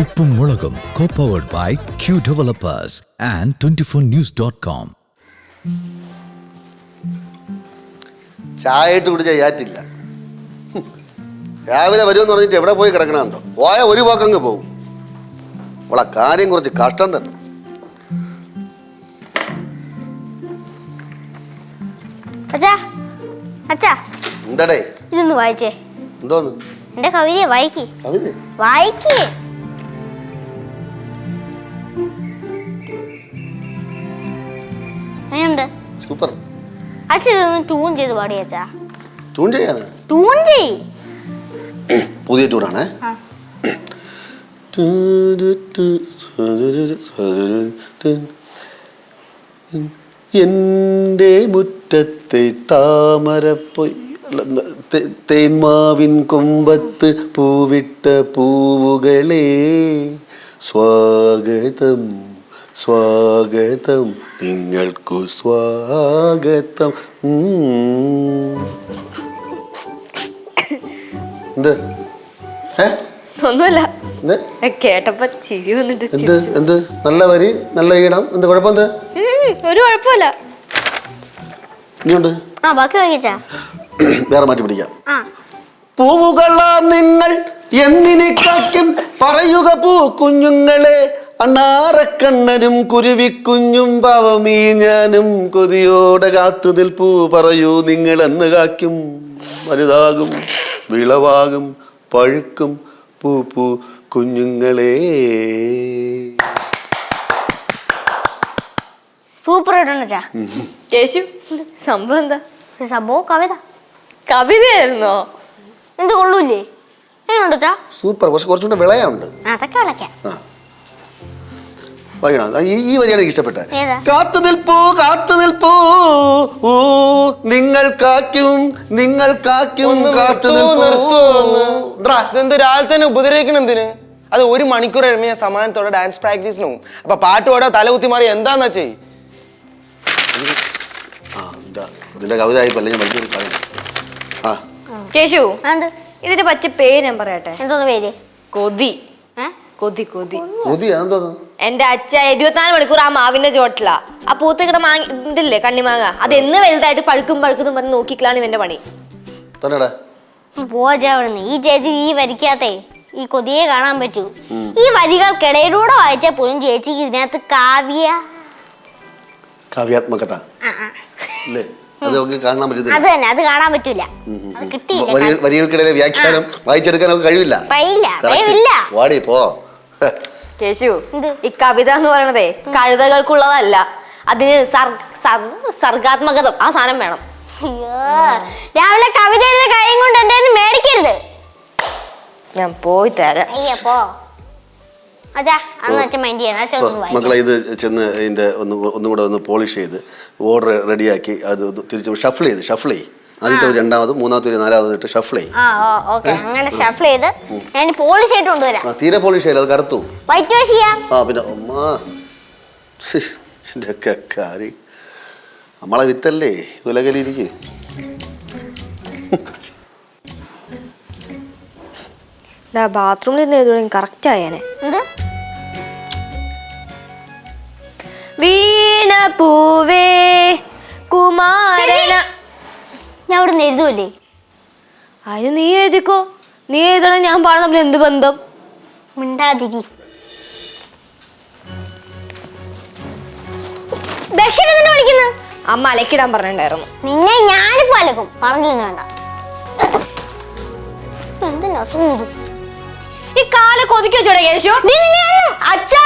ഉപ്പും മുളകും co powered by Q developers and twenty four news dot com ചായ ഇട്ട് കുടിച്ച യാറ്റില്ല രാവിലെ വരുമെന്ന് പറഞ്ഞിട്ട് എവിടെ പോയി കിടക്കണമെന്നോ പോയ ഒരു പോക്കങ്ങ് പോകും അവളെ കാര്യം കുറച്ച് കഷ്ടം തന്നെ. അച്ഛാ അച്ഛാ. എന്തടേ? ഇതൊന്ന് വായിച്ചേ. എന്തോന്ന്? എന്റെ കവിതയെ വായിക്കേ. കവിത വായിക്ക്. സൂപ്പർ അച്ഛൻ ഇതൊന്ന് ട്യൂൺ ചെയ്ത് പാടി അച്ഛാ. ട്യൂൺ ചെയ്യാനാ ട്യൂൺ ചെയ്. പുതിയ ട്യൂണാണേ ആണ്. എന്റെ മുറ്റത്തെ താമരപ്പൊയ് തേന്മാവിൻ കൊമ്പത്ത് പൂവിട്ട പൂവുകളെ സ്വാഗതം. സ്വാഗതം നിങ്ങൾക്കു സ്വാഗതം. ഉം. എന്ത്? ഏ? ഒന്നുമല്ല. എന്ത്? കേട്ടപ്പോ ചിരി വന്നിട്ട് എന്ത്? എന്ത്? നല്ല വരി നല്ല ഈണം എന്ത് കുഴപ്പം എന്ത്? ഒരു കുഴപ്പമില്ല. ഇനിയുണ്ട്? ആ ബാക്കി വായിക്കച്ചാ വേറെ മാറ്റി പിടിക്കാം. പൂവുകളാ പൂവുകളാം നിങ്ങൾ എന്തിനെ കാക്കും പറയുക പൂ കുഞ്ഞുങ്ങളെ അണ്ണാറക്കണ്ണനും കുരുവിക്കുഞ്ഞും പാവമീ ഞാനും കൊതിയോടെ കാത്തു നിൽപ്പൂ പറയൂ നിങ്ങൾ എന്ന് കാക്കും വലുതാകും വിളവാകും പഴുക്കും പൂ പൂ കുഞ്ഞുങ്ങളെ. സൂപ്പർ ആയിട്ടുണ്ട് അച്ഛാ? കേശു സംഭവം എന്താ? സംഭവം കവിത. കവിതയായിരുന്നോ? എന്ത് കൊള്ളൂല്ലേ? എങ്ങനെയുണ്ട് സൂപ്പർ പക്ഷെ കുറച്ചുകൂടെ വിളയുണ്ട് അതൊക്കെ വിളയ്ക്കാം. ആ. വായിക്കണം ഈ ഈ വരിയാണ് എനിക്ക് ഇഷ്ടപ്പെട്ടത്? കാത്തു നിൽപ്പൂ കാത്തു നിൽപ്പൂ ഓ നിങ്ങൾ കാക്കും നിങ്ങൾ കാക്കും കാത്തു നിർത്തൂ, നിൽപ്പൂ എന്താ? ഇതെന്ത് രാവിലെ തന്നെ ഉപദ്രവിക്കണം എന്തിന്? അത് ഒരു മണിക്കൂർ കഴിയുമ്പോൾ ഞാൻ സമാനത്തോടെ ഡാൻസ് പ്രാക്ടീസിന് പോകും. അപ്പൊ പാട്ട് പാടാ തല കുത്തി മാറി എന്താന്ന് ഇതാ ഇതിന്റെ കവിത ആയിപ്പല്ല ഞാൻ വലിയൊരു കവിത ആ. കേശു ഇതിന്റെ പച്ച പേര് ഞാൻ പറയട്ടെ. എന്തോന്ന് പേര്? കൊതി. കൊതി കൊതി. കൊതി അതെന്തോന്ന് എന്റെ അച്ഛ ഇരുപത്തിനാല് മണിക്കൂർ ആ മാവിന്റെ ചോട്ടിലാ ആ പൂത്തിക്കട മാങ്ങ ഇതില്ലേ കണ്ണിമാങ്ങ? അത് എന്ന് വലുതായിട്ട് പഴുക്കും പഴുക്കും പറഞ്ഞ് നോക്കിക്കലാണ് ഇവന്റെ പണി. തന്നെടാ. പോജാ അവിടുന്ന്. ഈ ചേച്ചി ഈ വരിക്കാത്തേ ഈ കൊതിയെ കാണാൻ പറ്റൂ. ഈ വരികൾക്കിടയിലൂടെ വായിച്ചാൽ പോലും ചേച്ചിക്ക് ഇതിനകത്ത് കാവ്യ. കാവ്യാത്മകത. അല്ലേ അത് നമുക്ക് കാണാൻ അത് പറ്റത്തില്ല തന്നെ അത് കാണാൻ പറ്റൂല. അത് കിട്ടിയില്ല വരികൾ വരികൾക്കിടയിലെ വ്യാഖ്യാനം വായിച്ചെടുക്കാൻ നമുക്ക്. കഴിവില്ല. വാടി പോ. കേശു ഈ കവിത എന്ന് പറയണതേ കഴുതകൾക്കുള്ളതല്ല. അതിന് സർ- സർ- സർഗാത്മകത. ആ സാധനം വേണം. അയ്യോ. രാവിലെ കവിത എഴുതി കൈയും കൊണ്ട് എന്റെ കയ്യിന്ന് മേടിക്കരുത്. ഞാൻ പോയി തരാം. അയ്യപ്പോ അച്ഛാ അന്ന് അച്ഛൻ മൈൻഡ് ചെയ്യണം. അച്ഛൻ ഒന്ന് വായിച്ചു. മക്കളെ ഇത് ചെന്ന് ഇതിന്റെ ഒന്ന് ഒന്നും കൂടെ ഒന്ന് പോളിഷ് ചെയ്ത് ഓർഡർ റെഡിയാക്കി അത് തിരിച്ച് ഷഫിൾ ചെയ്ത് ഷഫിൾ ചെയ്യും. ആദ്യത്തെ ഒരു രണ്ടാമത് മൂന്നാമത്തെ ഒരു നാലാമത് ഇട്ട് ഷഫിൾ ചെയ്യും. ആ ഓക്കെ. അങ്ങനെ ഷഫിൾ ചെയ്ത് ഞാൻ പോളിഷ് ആയിട്ട് കൊണ്ടുവരാം. ആ തീരെ പോളിഷ് ചെയ്യില്ല അത് കറുത്തു. വൈറ്റ് വാഷ് ചെയ്യാം. ആ പിന്നെ അമ്മാ ഇതിന്റെ ഒക്കെ കാര്യം നമ്മളെ വിത്തല്ലേ ഉലകലിരിക്കും. ബാത്റൂമിൽ നിന്ന് എഴുതുകയും കറക്റ്റ് ആയേനെ എന്ത്? വീണ പൂവേ കുമാരന ഞാൻ അവിടെ നിന്ന് എഴുതുമല്ലേ അതിന് നീ എഴുതിക്കോ. നീ എഴുതണ ഞാൻ പാടുന്ന തമ്മിൽ എന്ത് ബന്ധം? മിണ്ടാതിരി ബഷീർ എന്തിനാ വിളിക്കുന്നു? അമ്മ അലക്കിടാൻ പറഞ്ഞിട്ടുണ്ടായിരുന്നു. നിന്നെ ഞാനിപ്പോ അലക്കും. പറഞ്ഞില്ലെന്ന് വേണ്ട. എന്തിനാ സൂതു? ഈ കാല കൊതിക്കോ വെച്ചോടെ കേശു? നീ നിന്നെ അച്ഛാ!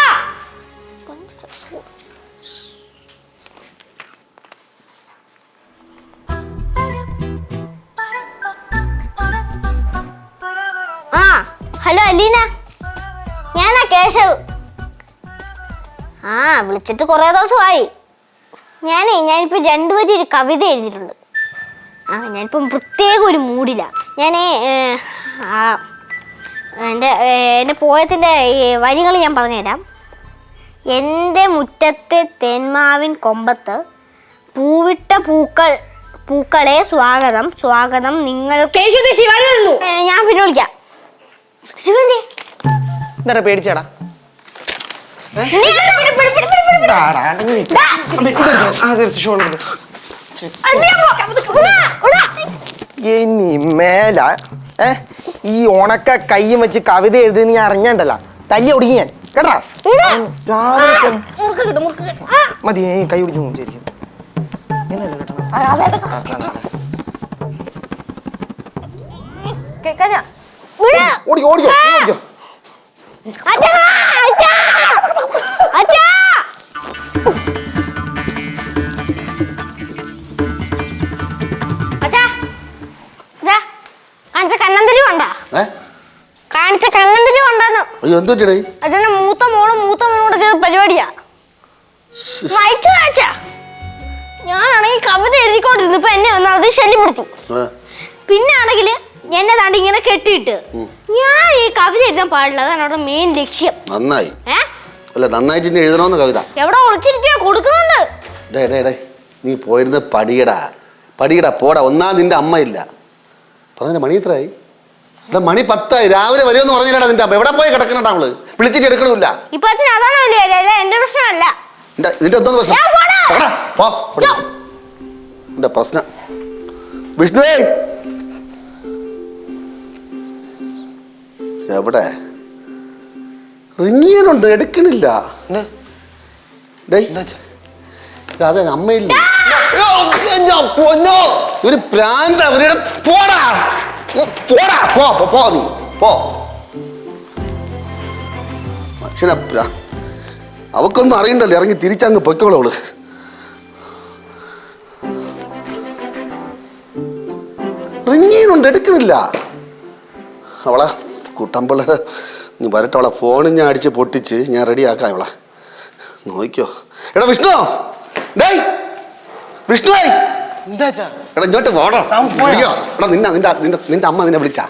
ഹലോ അലീന. ഞാനാ കേശവ്. ആ വിളിച്ചിട്ട് കുറേ ദിവസമായി. ഞാനേ ഞാനിപ്പോൾ രണ്ടു വരി ഒരു കവിത എഴുതിയിട്ടുണ്ട്. ആ ഞാനിപ്പം പ്രത്യേക ഒരു മൂടിലാണ് ഞാനേ ആ എന്റെ എന്റെ പോയത്തിന്റെ വരികൾ ഞാൻ പറഞ്ഞുതരാം. എന്റെ മുറ്റത്തെ തെന്മാവിൻ കൊമ്പത്ത് പൂവിട്ട പൂക്കൾ പൂക്കളെ സ്വാഗതം സ്വാഗതം നിങ്ങൾ ഞാൻ പിന്നെ വിളിക്കാം. ശിവന്റെ എന്താടാ പേടിച്ചാടാ. ഇനി മേല ഈ ഉണക്ക കയ്യും വെച്ച് കവിത എഴുതി ഞാൻ അറിഞ്ഞണ്ടല്ല. തല്ലി ഒടുങ്ങി ഞാൻ. കേട്ടാ മതി കൈ പിടിച്ചു ശരിക്കും. ഇങ്ങനെയല്ല കേട്ടോ. കേക്കാ. ഓടിക്കോ ഓടിക്കോ ഓടിക്കോ കാണിച്ച കണ്ണന്തലി കണ്ടാ? കാണിച്ച കണ്ണന്തലി കണ്ടാന്ന്. അയ്യോ എന്തുപറ്റിടേ അച്ഛന്റെ മൂത്ത മോളും മൂത്ത മോനോട് ചെയ്ത പരിപാടിയാ. വായിച്ചു വായിച്ചാ ഞാനാണെങ്കിൽ കവിത എഴുതിക്കൊണ്ടിരുന്നു ഇപ്പൊ എന്നെ വന്ന് അത് ശല്യപ്പെടുത്തു. പിന്നെ ആണെങ്കിൽ എന്നെ താണ്ട് ഇങ്ങനെ കെട്ടിയിട്ട്. ഞാൻ ഈ കവിത എഴുതാൻ പാടില്ല അതാണ് അവിടെ മെയിൻ ലക്ഷ്യം. നന്നായി. അല്ല നന്നായിട്ട് എഴുതണമെന്ന് കവിത? എവിടെ ഒളിച്ചിരിക്കാ കൊടുക്കുന്നുണ്ട്. ഡേ ഡേ ഡേ. നീ പോയിരുന്ന പടിയടാ. പടിയടാ പോടാ. ഒന്നാ നിന്റെ അമ്മയില്ല പറഞ്ഞ മണി എത്രയായി? മണി പത്തായി. രാവിലെ വരുമെന്ന് പറഞ്ഞില്ലടാ നിന്റെ അമ്മ. എവിടെ പോയി കിടക്കണടാ അവൾ? വിളിച്ചിട്ട് എടുക്കണില്ല ഇപ്പൊ അച്ഛൻ അതാണ് വലിയ കാര്യം. അല്ല? എന്റെ പ്രശ്നമല്ല. നിന്റെ നിന്റെ എന്തോന്ന് പ്രശ്നം? ഞാൻ പോടാ. പോടാ, പോ, പോടാ. നിന്റെ പ്രശ്നം? വിഷ്ണുവേ എവിടെ? റിങ്ങിയനുണ്ട് എടുക്കണില്ല? അതെ അമ്മയില്ല? ഒരു പ്രാന്ത അവരുടെ പോടാ! പോടാ പോ പോ, നീ പോ. മനുഷ്യനെ അവക്കൊന്നും അറിയണ്ടല്ലോ ഇറങ്ങി തിരിച്ചങ്ങ് പൊയ്ക്കോളൂ അവൾ. റിങ്ങീനുണ്ട് എടുക്കുന്നില്ല അവളെ കുട്ടമ്പിള്ള നീ വരട്ടെ അവളെ. ഫോണിൽ ഞാൻ അടിച്ച് പൊട്ടിച്ച് ഞാൻ റെഡിയാക്കാം ഇവളെ. നോക്കിയോ. എടാ വിഷ്ണു. ഡേയ്. വിഷ്ണു? എടാ ഇങ്ങോട്ട് പോടോ പോയാ? എടാ നിന്നെ നിന്റെ നിന്റെ നിന്റെ അമ്മ നിന്നെ വിളിച്ചാ.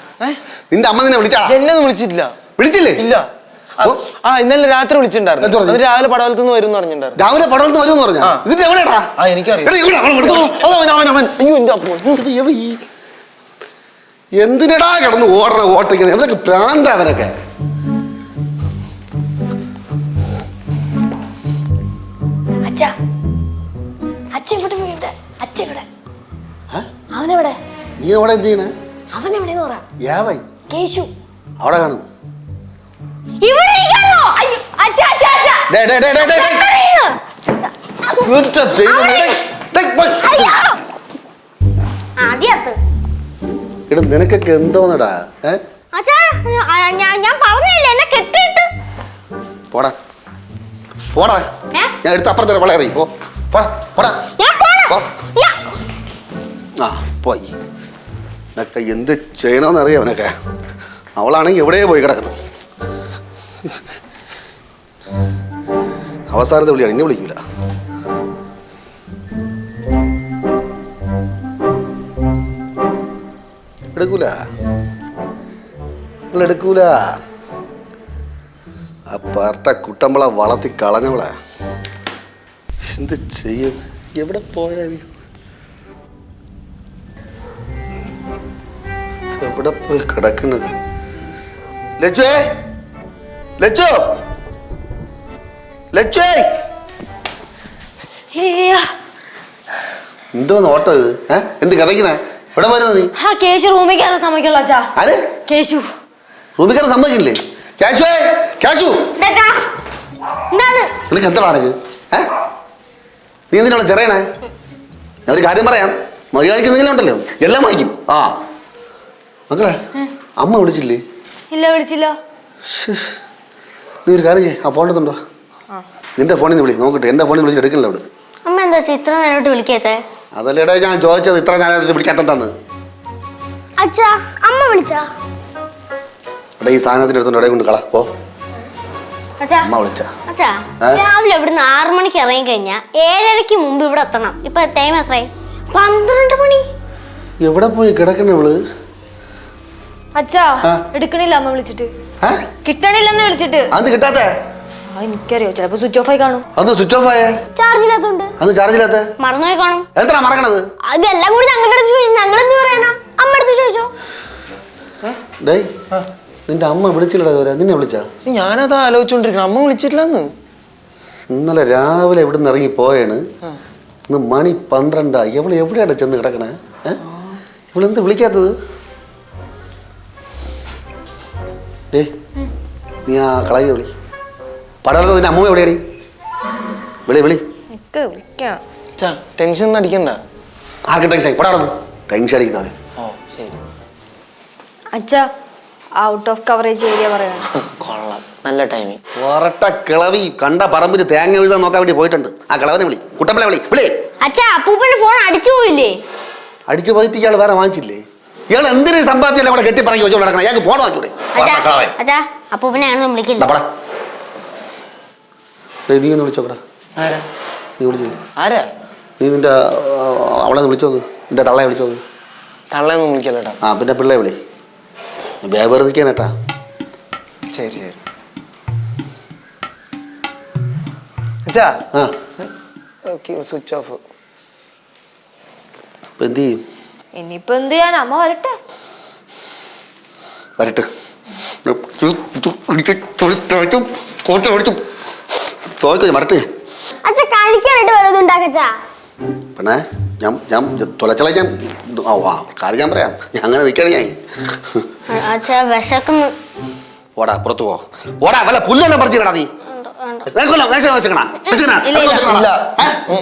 നിന്റെ അമ്മ നിന്നെ വിളിച്ചാ എന്നെ വിളിച്ചിട്ടില്ല. വിളിച്ചില്ലേ? ഇല്ല. ആ, ഇന്നലെ രാത്രി വിളിച്ചിട്ടുണ്ടായിരുന്നു. രാവിലെ പടവലത്ത് നിന്ന് വരും പറഞ്ഞിട്ടുണ്ടായിരുന്നു. രാവിലെ പടവലത്ത് വരും പറഞ്ഞാ. ഇതിന്റെ എവിടെയാടാ? എനിക്കറിയാം. എന്തിനടാ കിടന്ന് ഓടണ ഓട്ടിക്കണ എന്തൊക്കെ പ്രാന്ത അവനൊക്കെ? നീ അവിടെ എന്ത് ചെയ്യണേ? അവൻ എവിടെയെന്ന് പറ. യാവൈ കേശു. അവിടെ കാണും. ഇവിടെ എടാ നിനക്കൊക്കെ എന്തോന്നടാ ഏ? അച്ഛാ ഞാൻ ഞാൻ പറഞ്ഞില്ലേ എന്നെ കെട്ടിയിട്ട്. പോടാ. പോടാ. ഞാൻ എടുത്ത് അപ്പുറത്തെ വള അറിയും പോ. പോടാ പോടാ. ഞാൻ പോ. ആ പോയി. എന്നൊക്കെ എന്ത് ചെയ്യണമെന്നറിയാം അവനൊക്കെ? അവളാണെങ്കിൽ എവിടെയോ പോയി കിടക്കണം അവസാനത്തെ വിളിയാണ് ഇന്നെ വിളിക്കൂല. എടുക്കൂല. നിങ്ങൾ എടുക്കൂല. ആ പാർട്ട കുട്ടമ്പള വളർത്തി കളഞ്ഞവളെ. എന്ത് ചെയ്യും? എവിടെ പോയാൽ എവിടെ പോയി കിടക്കുന്നത്? ലജ്ജേ? ലജ്ജോ? ലജ്ജേ? എന്തോ ഓട്ടോ ഇത്? ഏ? എന്ത് കഥയ്ക്കണേ? എവിടെ വരുന്നത് നീ? ആ കേശു റൂമിൽ കയറാൻ സമ്മതിക്കുള്ള അച്ഛാ. ആര്? കേശു. റൂമിൽ കയറാൻ സമ്മതിക്കില്ലേ? ഇതാ അച്ഛാ. നിനക്ക് എന്താ നിനക്ക് ഏ? നീ എന്തിനാണ് ചെറിയണേ? ഞാൻ ഒരു കാര്യം പറയാം. മര്യാദയ്ക്ക് എന്തെങ്കിലും ഉണ്ടല്ലോ. എല്ലാം വായിക്കും. ആ. മക്കളെ അമ്മ വിളിച്ചില്ലേ? ഇല്ല വിളിച്ചില്ല. നീ ഒരു കാര്യം ചെയ്യേ. ആ ഫോണിൽ നിന്റെ ഫോണിൽ നിന്ന് വിളി. നോക്കട്ടെ എന്റെ ഫോണിൽ വിളിച്ച് എടുക്കണില്ല അവിടെ. അമ്മ എന്താ ഇത്ര നേരോട്ട് വിളിക്കാത്തെ? അതല്ലേടാ ഞാൻ ചോദിച്ചത് ഇത്ര നേരം വിളിക്കാത്തന്ന് അച്ഛാ അമ്മ വിളിച്ചാ. എടാ ഈ സാധനത്തിന് എടുത്തോണ്ട് ഇവിടെ കൊണ്ട് കളാ പോ. അച്ഛാ അമ്മ വിളിച്ചാ. അച്ഛാ ഏ? രാവിലെ ഇവിടുന്ന് ആറു മണിക്ക് ഇറങ്ങി കഴിഞ്ഞാ ഏഴരയ്ക്ക് മുമ്പ് ഇവിടെ എത്തണം. ഇപ്പൊ ടൈം എത്രയായി? പന്ത്രണ്ട് മണി. എവിടെ പോയി കിടക്കണ ഇവൾ? അച്ഛാ ആ. എടുക്കണില്ല അമ്മ വിളിച്ചിട്ട്. ഏ? കിട്ടണില്ലെന്ന് വിളിച്ചിട്ട്. അത് കിട്ടാത്തേ? എനിക്കറിയോ ചിലപ്പോ സ്വിച്ച് ഓഫ് ആയി കാണും. അത് സ്വിച്ച് ഓഫ് ആയേ? ചാർജ് അത് ചാർജ് ഇല്ലാത്ത? മറന്നുപോയി കാണും എന്താ മറക്കണത്? അതെല്ലാം കൂടി ഞങ്ങളുടെ അടുത്ത് ചോദിച്ചു. ഞങ്ങൾ എന്ത് പറയാനാ? അമ്മ അടുത്ത് ചോദിച്ചോ. ഡേയ് നിന്റെ അമ്മ വിളിച്ചില്ലടാ നിന്നെ വിളിച്ചാ? ഞാനതാ ആലോചിച്ചോണ്ടിരിക്കണം. അമ്മ വിളിച്ചിട്ടില്ലെന്ന്. ഇന്നലെ രാവിലെ ഇവിടെ നിന്ന് ഇറങ്ങി പോയാണ്. ഇന്ന് മണി പന്ത്രണ്ടായി ഇവൾ എവിടെയാണ് ചെന്ന് കിടക്കണേ? ഇവൾ ഇവളെന്ത് വിളിക്കാത്തത്? ഡേ നീ ആ കളയ വിളി. പടവലത്ത് നിന്റെ അമ്മ എവിടെയാടി? വിളി വിളി. വിളിക്കാം. ചാ ടെൻഷൻ ഒന്നും അടിക്കണ്ട. ആർക്കും ടെൻഷൻ? പടവലത്ത് ടെൻഷൻ അടിക്കുന്നവര് ഓ ശരി. അച്ഛാ ഔട്ട് ഓഫ് കവറേജ് ഏരിയ പറയാണ്. കൊള്ളാം. നല്ല ടൈമിങ് ഒരട്ട കിളവി കണ്ട പറമ്പിൽ തേങ്ങ വീഴാൻ നോക്കാൻ വേണ്ടി പോയിട്ടുണ്ട്. ആ കിളവനെ വിളി. കുട്ടപ്പളെ വിളി. വിളി. അച്ഛാ അപ്പൂപ്പന്റെ ഫോൺ അടിച്ചു പോയില്ലേ? അടിച്ചു പോയിട്ട് ഇയാൾ വേറെ വാങ്ങിച്ചില്ലേ? ഇയാൾ എന്തിനു സമ്പാദ്യം അവിടെ കെട്ടി പറഞ്ഞു വെച്ചോണ്ട് നടക്കണം? ഇയാൾക്ക് ഫോൺ വാങ്ങിച്ചൂടെ? അച്ഛാ അച്ഛാ അപ്പൂപ്പനെയാണ് വിളിക്കുന്നത്. നീ ഒന്ന് വിളിച്ചോക്കടാ ആരാ നീ വിളിച്ചില്ല ആരാ നീ നിന്റെ ആ, അവളെ ഒന്ന് വിളിച്ചോക്ക് നിന്റെ തള്ളയെ വിളിച്ചോക്ക് തള്ളയൊന്നും വിളിക്കല്ലേട്ടാ ആ പിന്നെ പിള്ളയെ വിളി വേറെ നിൽക്കാനേട്ടാ ശരി ശരി അച്ഛാ ആ സ്വിച്ച് ഓഫ് ഇപ്പൊ എന്ത് ചെയ്യും ഇനിയിപ്പോ എന്ത് ചെയ്യാൻ അമ്മ വരട്ടെ വരട്ടെ കോട്ട ഓടിച്ചു തോക്കോ വരട്ടെ അച്ഛാ കഴിക്കാനായിട്ട് വല്ലതും ഉണ്ടാക്കച്ചാ പിന്നെ ഞാൻ ഞാൻ തുലച്ചള ഞാൻ ആ വാ കാര്യം ഞാൻ പറയാം. ഞാൻ അങ്ങനെ നിൽക്കണ ഞാൻ അച്ഛാ വിശക്കുന്നു. ഓടാ പുറത്തു പോ. ഓടാ വല്ല പുല്ലെല്ലാം നീ? ഇല്ല. ഏ?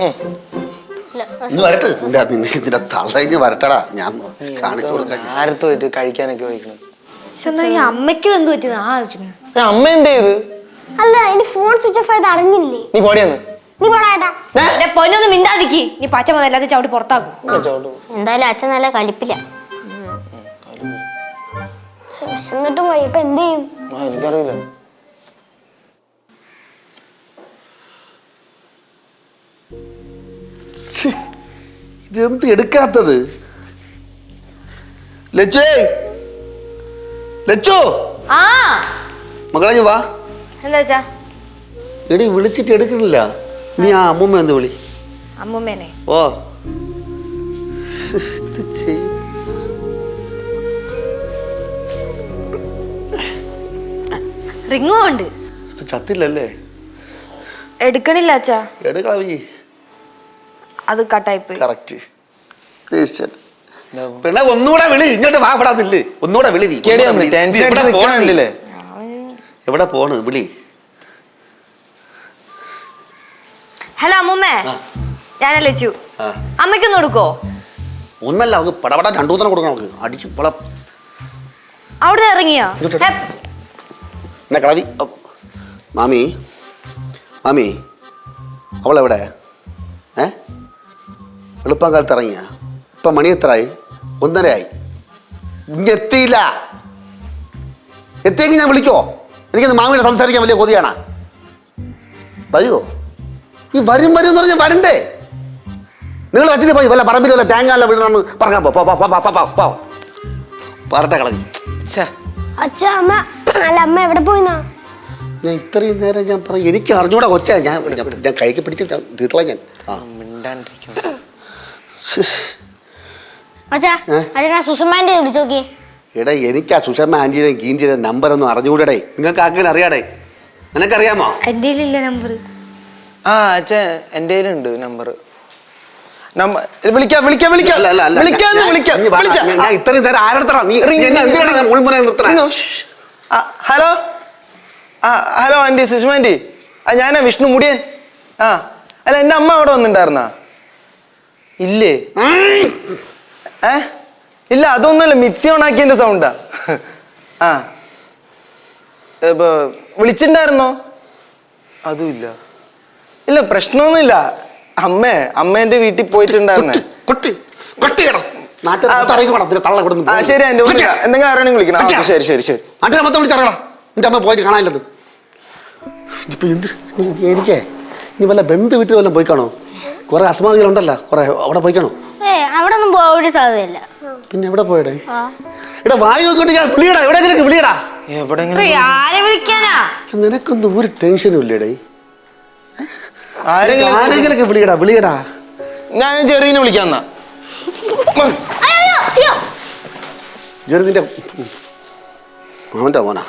ഇനി വരട്ടെ. നിന്റെ നിന്റെ വരട്ടടാ. ഞാൻ കാണിച്ചു കൊടുക്കാം. ആരത്ത് കഴിക്കാനൊക്കെ ഈ അമ്മയ്ക്ക് എന്ത് പറ്റിയത് അമ്മ എന്ത് ചെയ്ത്? അല്ല ഇനി ഫോൺ സ്വിച്ച് ഓഫ് ആയത് അറിഞ്ഞില്ലേ? നീ പോടിയെന്ന്. നീ പോടാട്ടാ എന്റെ പൊന്നൊന്നും മിണ്ടാതിക്ക് നീ പച്ച മുതലാതെ ചവിട്ടി പുറത്താക്കും. എന്തായാലും അച്ഛൻ നല്ല കലിപ്പില്ല വിശന്നിട്ടും പോയി ഇപ്പൊ എന്ത് ചെയ്യും? എനിക്കറിയില്ല. ഇതെന്ത് എടുക്കാത്തത്? ലച്ചുവേ ലച്ചു. ആ. മകളെ വാ. എന്താ വെച്ചാ എടി വിളിച്ചിട്ട് എടുക്കണില്ല. നീ ആ അമ്മൂമ്മ എന്ത് വിളി. അമ്മൂമ്മേനെ. ഓ. ചെയ്യും ഉണ്ട് ഇപ്പൊ ചത്തില്ലല്ലേ? എടുക്കണില്ല അച്ഛാ. എടുക്കളവി. അത് കട്ടായിപ്പോയി. കറക്റ്റ്. പിന്നെ ഒന്നുകൂടെ വിളി. ഇങ്ങോട്ട് വാ പെടാന്നില്ലേ ഒന്നുകൂടെ വിളി നീ. ടെൻഷൻ നീ എവിടെ പോണ് വിളി. ഹലോ അമ്മൂമ്മേ. ഞാൻ ലച്ചു. ആ. അമ്മയ്ക്കൊന്ന് കൊടുക്കോ? ഒന്നല്ല അവക്ക് പടപട രണ്ടു മൂന്നെണ്ണം കൊടുക്കണം അവക്ക് അടിച്ച് പട അവിടെ ഇറങ്ങിയോ? ഇങ്ങോട്ട് എന്നാ കളവി. മാമി. മാമി അവളെവിടെ? ഏ? എളുപ്പം കാലത്ത് ഇറങ്ങിയ? ഇപ്പം മണി എത്രയായി ഒന്നരയായി. ഇങ്ങെത്തിയില്ല എത്തിയെങ്കിൽ ഞാൻ വിളിക്കോ? എനിക്കൊന്ന് മാമിയുടെ സംസാരിക്കാൻ വലിയ കൊതിയാണ്. വരുമോ ഈ വരും വരും എന്ന് പറഞ്ഞാൽ വരണ്ടേ? നിങ്ങൾ അച്ഛനെ പോയി വല്ല പറമ്പിൽ വല്ല തേങ്ങാല്ല വീടാണ് പറഞ്ഞാൽ പോ പോ, പോ. പറട്ടെ കളഞ്ഞു. അച്ഛ അമ്മ. അല്ല അമ്മ എവിടെ പോയിന്നാ? ഞാൻ ഇത്രയും നേരം ഞാൻ പറയും എനിക്ക് അറിഞ്ഞൂടാ കൊച്ചാ. ഞാൻ ഞാൻ- ഞാൻ കൈക്ക് പിടിച്ചിട്ട് തീർത്തളാം ഞാൻ. ആ. മിണ്ടാണ്ടിരിക്കണം അച്ഛാ? അച്ഛനാ സുഷമാന്റെ വിളിച്ചു നോക്കിയേ. എടാ എനിക്ക് ആ സുഷമ്മ ആന്റിയുടെയും നമ്പർ നമ്പറൊന്നും അറിഞ്ഞുകൂടടേ. നിങ്ങൾക്ക് ആർക്കെങ്കിലും അറിയാടേ? നിനക്കറിയാമോ? എന്റെ കയ്യിലില്ല നമ്പർ ആ അച്ഛാ എന്റെ കയ്യിലുണ്ട് നമ്പർ നമ്പർ വിളിക്കാം വിളിക്കാന്ന്. ഞാൻ- ഇത്രയും നേരം ആരെടുത്തടാ നീ മുൾമുനെ നിർത്തണേ? ഹലോ? ആ ഹലോ ആന്റി സുഷമ ആന്റി ആ ഞാനാ വിഷ്ണു മുടിയൻ. ആ അല്ല എന്റെ അമ്മ അവിടെ വന്നിട്ടുണ്ടായിരുന്നാ? ഇല്ലേ? ഏ? ഇല്ല അതൊന്നുമല്ല മിക്സി ഓൺ ആക്കിയതിന്റെ സൗണ്ടാ ആ. ഇപ്പോൾ വിളിച്ചിട്ടുണ്ടായിരുന്നോ അതുമില്ല. ഇല്ല പ്രശ്നമൊന്നുമില്ല. അമ്മേ അമ്മേന്റെ വീട്ടിൽ പോയിട്ടുണ്ടായിരുന്നേ. കൊട്ടി കൊട്ടി കേട്ടോ നാട്ടിൽ ആ, ശരി എന്റെ എന്തെങ്കിലും അറിയണമെങ്കിൽ വിളിക്കണം. ശരി ശരി ശരി. നാട്ടിൽ മൊത്തം വിളിച്ചറിയണം നിന്റെ അമ്മ പോയിട്ട് കാണാനില്ലത്. ഇപ്പൊ എന്ത്? നീ- എനിക്കേ ഇനി വല്ല ബന്ധു വീട്ടിൽ വല്ലതും പോയി കാണോ കുറെ അസമാധികളുണ്ടല്ലോ കുറെ അവിടെ പോയിക്കാണോ? ഏ അവിടെ ഒന്നും പോകാൻ സാധ്യതയില്ല. പിന്നെ എവിടെ പോയടേ? ആ. എടാ വായി നോക്കിട്ട് ഞാൻ വിളിയടാ. എവിടെയെങ്കിലും വിളിയടാ എവിടെങ്കിലും ആരെ വിളിക്കാനാ? നിനക്കൊന്നും ഒരു ടെൻഷനും ഇല്ലേടേ. ആരെങ്കിലും ആരെങ്കിലൊക്കെ വിളിയടാ വിളിയടാ. ഞാൻ ചെറിയനെ വിളിക്കാം എന്നാ അയ്യോ അയ്യോ. ജെറി നിന്റെ അവന്റെ മോനാ.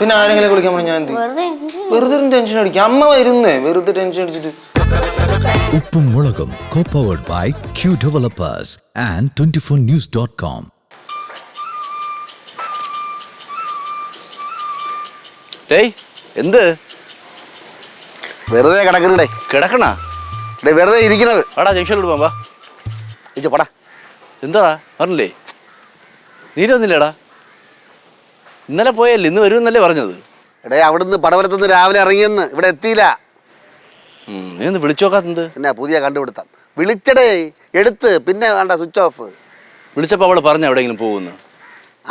പിന്നെ ആരെങ്കിലും വിളിക്കാൻ പറഞ്ഞാൽ ഞാൻ എന്ത് ചെയ്യും? വെറുതെ ടെൻഷൻ അടിക്കും. അമ്മ വരുന്നേ വെറുതെ ടെൻഷൻ അടിച്ചിട്ട് ഉപ്പും മുളകും co-powered by Q Developers and 24news.com. ഡേയ് എന്ത്? വെറുതെ കിടക്കണടേ കിടക്കണ? ഡേ വെറുതെ ഇരിക്കുന്നത്. വാടാ ജംഗ്ഷനിലോട്ട് പോകാം വാ. ഇച്ച പടാ. എന്താടാ പറഞ്ഞില്ലേ? നീര് വന്നില്ലേടാ? ഇന്നലെ പോയല്ലേ ഇന്ന് വരുമെന്നല്ലേ പറഞ്ഞത്? എടേ അവിടുന്ന് പടവലത്തുനിന്ന് രാവിലെ ഇറങ്ങിയെന്ന്. ഇവിടെ എത്തിയില്ല. ഉം, വിളിച്ചോക്കാത്തത് എന്നാ പുതിയ കണ്ടുപിടുത്തം. വിളിച്ചടേ എടുത്ത് പിന്നെ വേണ്ട സ്വിച്ച് ഓഫ് വിളിച്ചപ്പോൾ അവൾ പറഞ്ഞ എവിടെയെങ്കിലും പോകുന്നു?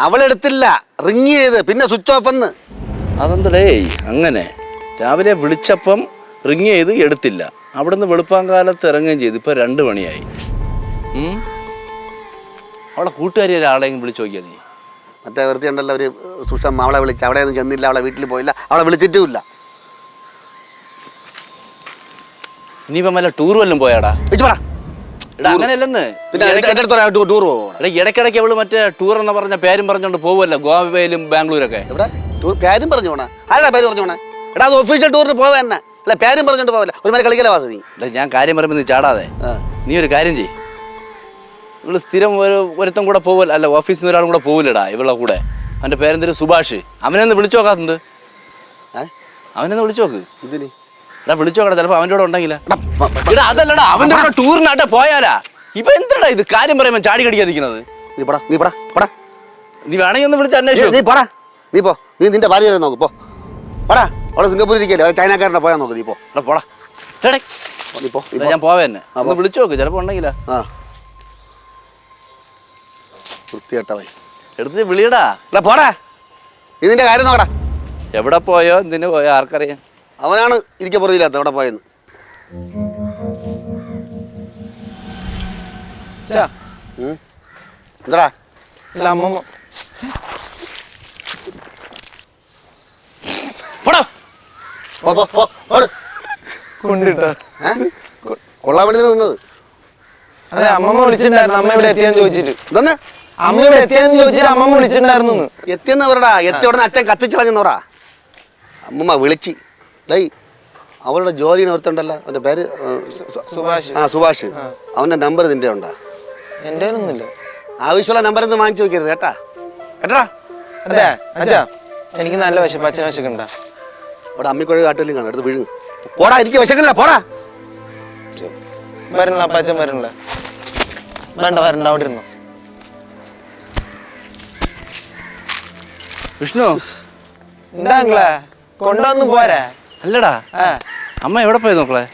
അവളെടുത്തില്ല റിങ് ചെയ്ത് പിന്നെ സ്വിച്ച് ഓഫ് എന്ന്. അതെന്തടേ അങ്ങനെ. രാവിലെ വിളിച്ചപ്പം റിങ് ചെയ്ത് എടുത്തില്ല. അവിടുന്ന് വെളുപ്പാങ്കാലത്ത് ഇറങ്ങുകയും ചെയ്തു. ഇപ്പൊ രണ്ട് മണിയായി. അവളെ കൂട്ടുകാരി ഒരാളെങ്കിലും വിളിച്ചു നോക്കിയാൽ നീ മറ്റേ വൃത്തിയുണ്ടല്ലോ ഒരു സുഷം അവളെ വിളിച്ച്. അവിടെ ഒന്നും ചെന്നില്ല അവളെ വീട്ടിൽ പോയില്ല അവളെ വിളിച്ചിട്ടുമില്ല. ഇനിയിപ്പം വല്ല ടൂർ വല്ലതും പോയാടാ? പറ. എടാ അങ്ങനെയല്ലെന്ന്. പിന്നെ എന്റെ അടുത്ത് ടൂർ പോകണം എടാ ഇടയ്ക്കിടയ്ക്ക് അവൾ മറ്റേ ടൂർ എന്ന് പറഞ്ഞ പേരും പറഞ്ഞോണ്ട് പോവല്ലോ ഗോവയിലും ബാംഗ്ലൂരൊക്കെ. എവിടെ? ടൂർ പേരും പറഞ്ഞു പോണേ. ആരാ പേര് പറഞ്ഞു പോണേ? എടാ അത് ഒഫീഷ്യൽ ടൂറിന് പോവാ തന്നെ അല്ല പേരും പറഞ്ഞോണ്ട് പോവില്ല ഒരു മാതിരി കളിക്കല വാസ നീ? എടാ ഞാൻ കാര്യം പറയുമ്പോൾ നീ ചാടാതെ. നീ ഒരു കാര്യം ചെയ് ഇവൾ സ്ഥിരം ഒരു ഒരുത്തം കൂടെ പോവല്ല അല്ല ഓഫീസിൽ നിന്ന് ഒരാളും കൂടെ പോവില്ലടാ ഇവളുടെ കൂടെ. അവന്റെ പേരെന്തൊരു സുഭാഷ്. അവനെന്ന് വിളിച്ചു നോക്കാത്തത് അവനെന്ന് അവനൊന്ന് വിളിച്ചു നോക്ക്. ഇതിന് എടാ വിളിച്ചു നോക്കട്ടെ ചിലപ്പോ അവന്റെ കൂടെ ഉണ്ടെങ്കിലാ. എടാ, അതല്ലടാ അവന്റെ കൂടെ ടൂറിനാട്ടെ പോയാലാ. ഇപ്പൊ എന്തിനടാ ഇത് കാര്യം പറയുമ്പോൾ ചാടി കടിക്കാതിരിക്കുന്നത്? നീ പടാ നീ പടാ പടാ. നീ വേണമെങ്കിൽ ഒന്ന് വിളിച്ച് നീ- അന്വേഷിച്ചു. നീ പോടാ നീ പോ. നീ നിന്റെ ഭാര്യ നോക്ക് പോ. പടാ അവിടെ സിംഗപ്പൂരിൽ ഇരിക്കല്ലേ ചൈനക്കാരനെ പോയാൽ നോക്ക് നീ പോ. എടാ പോടാ. നീ പോ ഇതാ ഞാൻ പോവേ തന്നെ ഒന്ന്. വിളിച്ചു നോക്ക് ചിലപ്പോ ഉണ്ടെങ്കിലാ. ആ. വൃത്തികെട്ടവൻ. എടുത്ത് വിളിയടാ. എടാ പോടാ. നിന്റെ കാര്യം നോക്കടാ. എവിടെ പോയോ എന്തിനു പോയോ ആർക്കറിയാം. അവനാണ് ഇരിക്ക പുറകില്ലാത്ത അവിടെ പോയെന്ന്. എന്താടാ. കൊണ്ടിട്ടാ? കൊള്ളാൻ വേണ്ടി നിന്നത്? അതെ അമ്മമ്മ വിളിച്ചിട്ടുണ്ടായിരുന്നു. അമ്മ ഇവിടെ എത്തിയെന്ന് ചോദിച്ചിട്ട്. ഇതന്നെ അമ്മ ഇവിടെ എത്തിയെന്ന് ചോദിച്ചിട്ട് അമ്മമ്മ വിളിച്ചിട്ടുണ്ടായിരുന്നു എത്തിയെന്ന് പറടാ എത്തിയ ഉടനെ അച്ഛൻ കത്തിച്ചളഞ്ഞെന്ന് പറ. അമ്മമ്മ വിളിച്ച്. ഡേയ് അവളുടെ ജോലിന് ഓർത്തുണ്ടല്ല? അവന്റെ പേര് സുഭാഷ്. ആ സുഭാഷ്. അവന്റെ നമ്പർ നിന്റെ ഉണ്ടാ? എന്റെ ഒന്നുമില്ല ആവശ്യമുള്ള നമ്പർ ഒന്നും വാങ്ങിച്ചു വെക്കരുത് കേട്ടാ? കേട്ടാ? അതെ അച്ഛാ എനിക്ക് നല്ല വിശപ്പ് അച്ഛന് വിശക്കുണ്ടാ അവിടെ അമ്മിക്കുഴ കാട്ടിലും കാണാം എടുത്ത് വീഴ് പോടാ എനിക്ക് വിശക്കില്ല പോടാ. വരണില്ല അപ്പാച്ചൻ വരണ്ട വേണ്ട വരണ്ട അവിടെ ഇരുന്നു. വിഷ്ണു. എന്താ കൊണ്ടുവന്ന് പോരാ. അല്ലടാ. അമ്മ എവിടെ പോയി നോക്കളെ?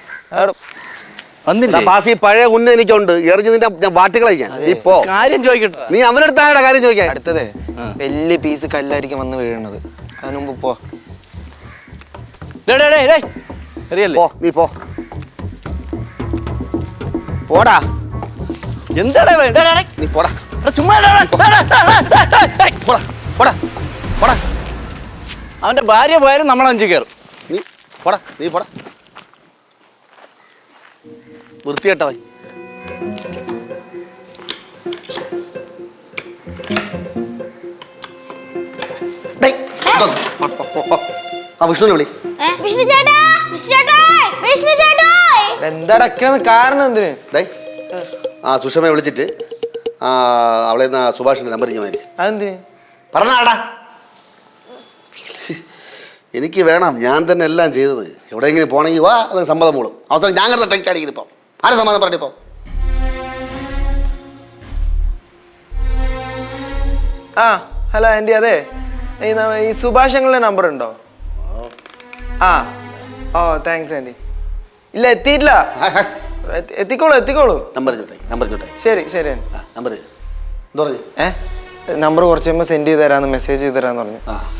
പഴയ ഉന്ന എനിക്കുണ്ട്. എറിഞ്ഞ് നിന്റെ ഞാൻ വാട്ടുകളെ ഞാൻ. നീ പോ. കാര്യം ചോദിക്കട്ടെ. നീ കാര്യം ചോദിക്കാൻ? അടുത്തതേ. വലിയ പീസ് കല്ലായിരിക്കും വന്ന് വീഴുന്നത്. അതിനു മുമ്പ് പോ. നീ പോ. പോടാ. എന്താടാ. നീ പോടാ. ചുമ്മാ. പോടാ പോടാ പോടാ. അവന്റെ ഭാര്യ പോയാലും നമ്മൾ അഞ്ചു കയറും. പോടാ നീ പോടാ. വൃത്തികെട്ടവൻ. ആ വിഷ്ണുവിനെ വിളി. വിഷ്ണു ചേട്ടാ വിഷ്ണു ചേട്ടാ വിഷ്ണു ചേട്ടാ എന്തടക്കാന്ന് കാരണം എന്തിന്? ആ സുഷമയെ വിളിച്ചിട്ട് ആ അവളെ സുഭാഷിന്റെ നമ്പർ ഞാൻ അതെന്തിന്? പറഞ്ഞാടാ. എനിക്ക് വേണം ഞാൻ തന്നെ എല്ലാം ചെയ്തത്. എവിടെയെങ്കിലും പോകണമെങ്കിൽ വാ അത് സമ്മതം മൂളും. അവസരം ഞാൻ കണ്ട ടൈറ്റ് അടിക്കുന്നു ഇപ്പം. ആരെ സമ്മതം പറഞ്ഞിപ്പം ആ ഹലോ ആന്റി അതെ. ഈ സുഭാഷങ്ങളുടെ നമ്പർ ഉണ്ടോ? ആ ഓ താങ്ക്സ് ആന്റി. ഇല്ല എത്തിയിട്ടില്ല. എത്തി- എത്തിക്കോളൂ എത്തിക്കോളൂ. നമ്പർ നമ്പർ ശരി ശരി ആന്റി. നമ്പർ എന്താ പറഞ്ഞു? ഏ? നമ്പർ കുറച്ച് കഴിയുമ്പോൾ സെൻഡ് ചെയ്ത് തരാമെന്ന് മെസ്സേജ് ചെയ്ത് തരാമെന്ന് പറഞ്ഞു. ആ.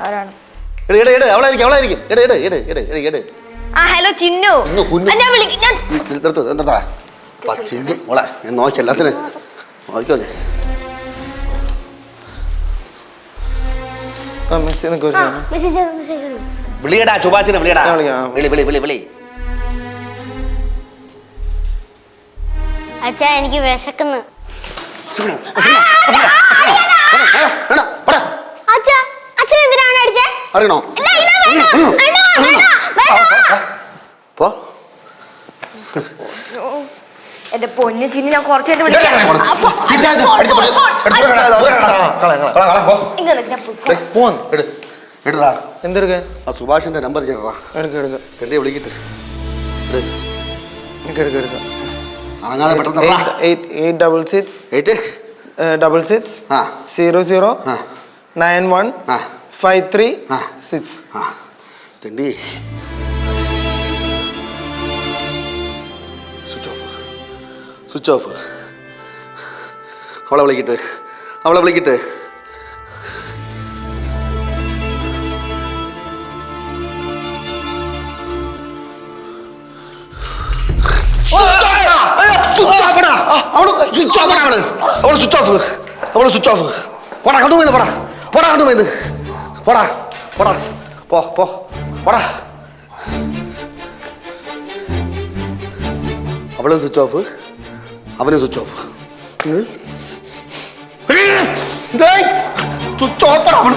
ആരാണ് എട് എട് എട് അവളായിരിക്കും അവളായിരിക്കും എട് എട് എട് എട് എട് എട് ആ ഹലോ ചിന്നു കുഞ്ഞു. ഞാൻ വിളിക്കും ഞാൻ നിർത്ത് എന്താ പച്ചിഞ്ച് മോളെ ഞാൻ നോക്കി എല്ലാത്തിനും നോക്കിക്കോ ഞാൻ ആ മെസ്സേജ് കുറച്ച് തരാം. മെസ്സേജ് മെസ്സേജ് വിളിയടാ ചുബാച്ചിനെ വിളിയടാ ഞാൻ വിളിക്കാം. വിളി വിളി വിളി വിളി അച്ഛാ എനിക്ക് വിശക്കുന്നു വേണ്ട, പോടാ. അച്ഛ അച്ഛൻ എന്തിനാണ് അടിച്ചേ അറിയണോ? പോ. എന്റെ പൊന്നു ചിന്നി ഞാൻ കുറച്ച് നേരം വിളിക്കാം. ഇങ്ങനെ ഞാൻ പോയി. എടുടാ. എന്തെടുക്കാൻ ആ സുഭാഷിന്റെ നമ്പർ ചേട്ടാ എടുക്ക എടുക്ക. തെണ്ടി വിളിക്കിട്ട്. എട്. എടുക്ക എടുക്ക എടുക്ക. അനങ്ങാതെ പെട്ടെന്ന് ഇറങ്ങാ. Eight eight double six eight double six ആ. സീറോ സീറോ ആ. നയൻ വൺ ആ. ഫൈവ് ത്രീ ആ. സിക്സ് ആ. തിണ്ടി. സ്വിച്ച് ഓഫ് സ്വിച്ച് ഓഫ് അവളെ വിളിക്കട്ടെ. അവളെ വിളിക്കട്ടെ. സ്വിച്ച് ഓഫ് അവൾ സ്വിച്ച് ഓഫ് അവൾ. സ്വിച്ച് ഓഫ് പോടാ കണ്ടു പോയത് പോടാ. പോടാ കണ്ടു പോയത് പോടാ പോടാ പോ പോ പോടാ അവളും സ്വിച്ച് ഓഫ് അവനും സ്വിച്ച് ഓഫ് സ്വിച്ച് ഓഫ് അവൾ